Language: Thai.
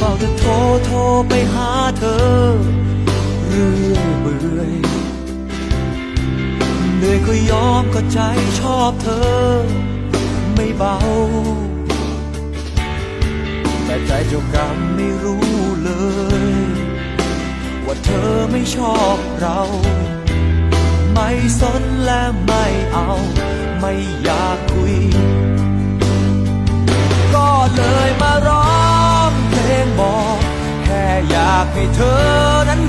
เฝ้าจะโทรโทรไปหาเธอ เรื่อยเบื่อยเหนื่อยก็ยอมก็ใจชอบเธอ ไม่เบา แต่ใจเจ้ากรรมไม่รู้เลย ว่าเธอไม่ชอบเรา ไม่สนและไม่เอาไม่ เลยม